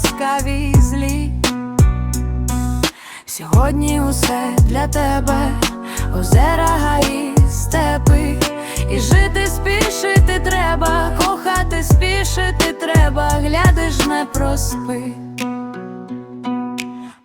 ласкаві і злі. Сьогодні усе для тебе, озера, гаї, степи, і жити спішити треба, кохати спішити треба, глядиш, не проспи,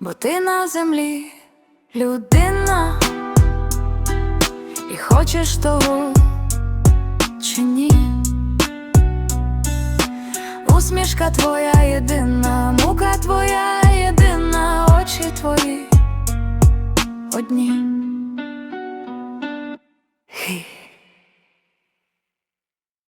бо ти на землі людина, і хочеш того чи ні? Усмішка твоя єдина, одні.